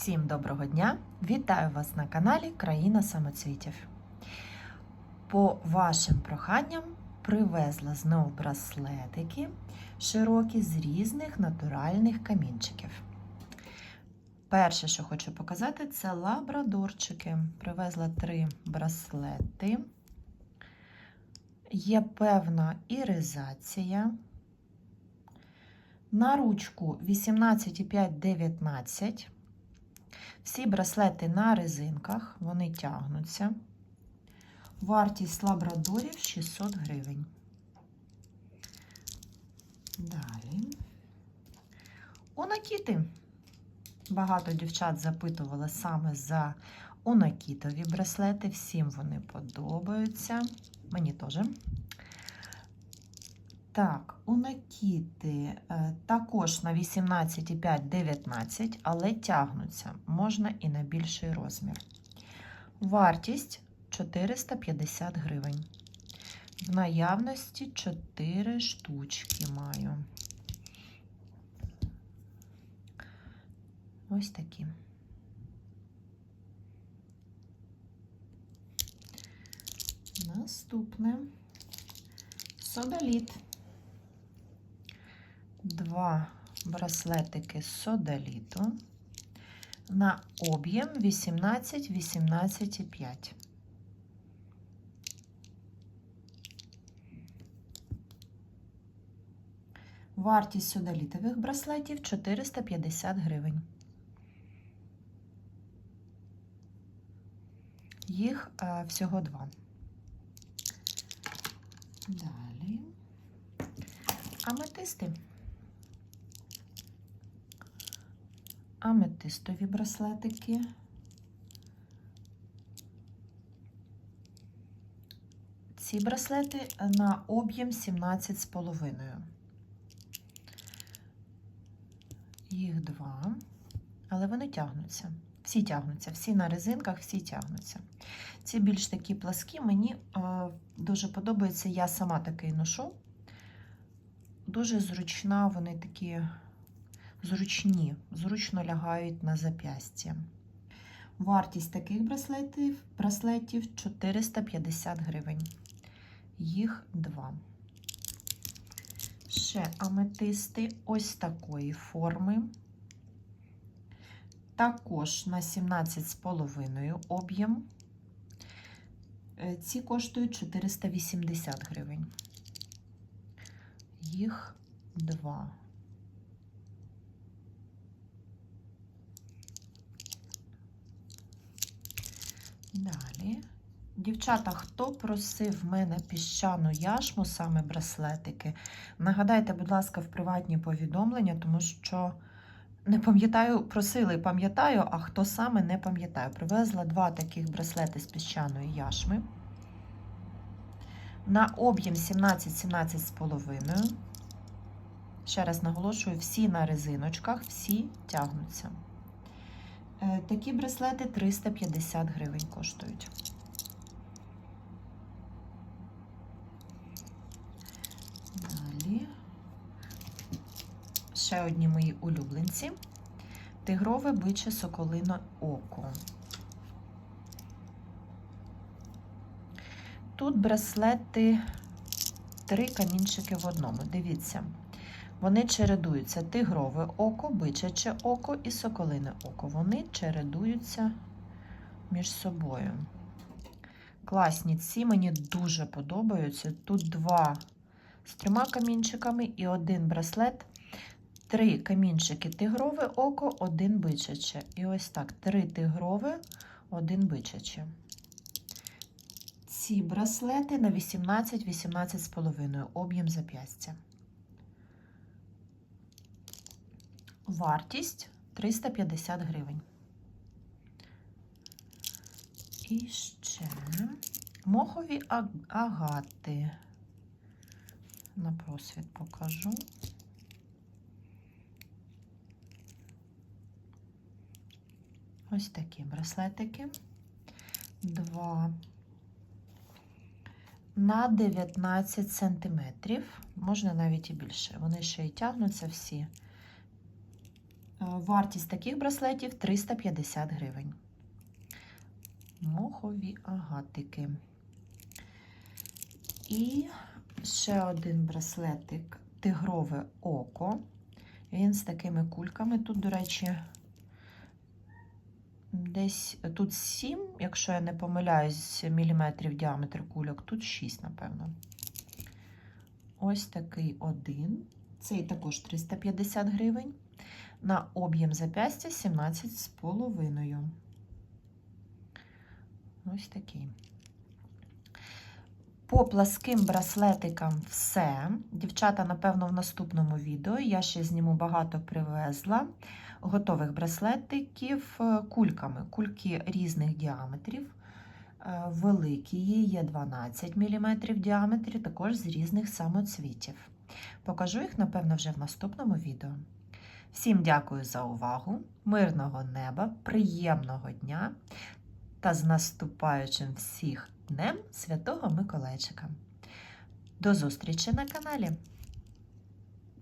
Всім доброго дня! Вітаю вас на каналі Країна самоцвітів. По вашим проханням привезла знову браслетики широкі з різних натуральних камінчиків. Перше, що хочу показати, це лабрадорчики. Привезла три браслети. Є певна іризація. На ручку 18,5-19. Всі браслети на резинках, вони тягнуться. Вартість лабрадорів 600 гривень. Далі. Унакіти. Багато дівчат запитували саме за унакітові браслети. Всім вони подобаються. Мені теж. Так, унакіти е, також на 18,5-19, але тягнуться. Можна і на більший розмір. Вартість 450 гривень. В наявності 4 штучки маю. Ось такі. Наступне содаліт. Два браслетики содаліту на об'єм 18 18,5. Вартість содалітових браслетів 450 гривень. Їх е, всього два. Далі аметисти. Аметистові браслетики. Ці браслети на об'єм 17,5. Їх два, але вони тягнуться. Всі тягнуться, всі на резинках, всі тягнуться. Ці більш такі пласкі, мені е, дуже подобається, я сама такий ношу. Дуже зручна, вони такі зручні, зручно лягають на зап'ястя. Вартість таких браслетів, браслетів 450 гривень. Їх два. Ще аметисти ось такої форми. Також на 17,5 об'єм. Е, Ці коштують 480 гривень. Їх два. Далі. Дівчата, хто просив в мене піщану яшму, саме браслетики, нагадайте, будь ласка, в приватні повідомлення, тому що не пам'ятаю, просили, пам'ятаю, а хто саме не пам'ятаю. Привезла два таких браслети з піщаної яшми. На об'єм 17-17,5. Ще раз наголошую, всі на резиночках, всі тягнуться. Е, Такі браслети 350 гривень коштують. Далі. Ще одні мої улюбленці. Тигрове биче соколино око. Тут браслети, три камінчики в одному. Дивіться, вони чередуються тигрове око, бичаче око і соколине око. Вони чередуються між собою. Класні ці мені дуже подобаються. Тут два з трьома камінчиками і один браслет. Три камінчики тигрове око, один бичаче. І ось так: три тигрове, один бичаче. Ці браслети на 18-18,5 об'єм зап'ястя. Вартість 350 гривень. І ще мохові агати. На просвіт покажу. Ось такі браслетики. Два на 19 сантиметрів, можна навіть і більше. Вони ще й тягнуться всі. Вартість таких браслетів 350 гривень. Мохові агатики. І ще один браслетик тигрове око. Він з такими кульками. Тут, до речі, десь тут 7, якщо я не помиляюсь, міліметрів діаметр кульок, тут 6, напевно. Ось такий один. Цей також 350 гривень. На об'єм запястя 17,5. Ось такий. По пласким браслетикам все. Дівчата, напевно, в наступному відео я ще зніму багато привезла готових браслетиків е, кульками. Кульки різних діаметрів. Е, Великі є 12 мм в діаметрі, також з різних самоцвітів. Покажу їх, напевно, вже в наступному відео. Всім дякую за увагу, мирного неба, приємного дня та з наступаючим всіх Днем Святого Миколайчика. До зустрічі на каналі!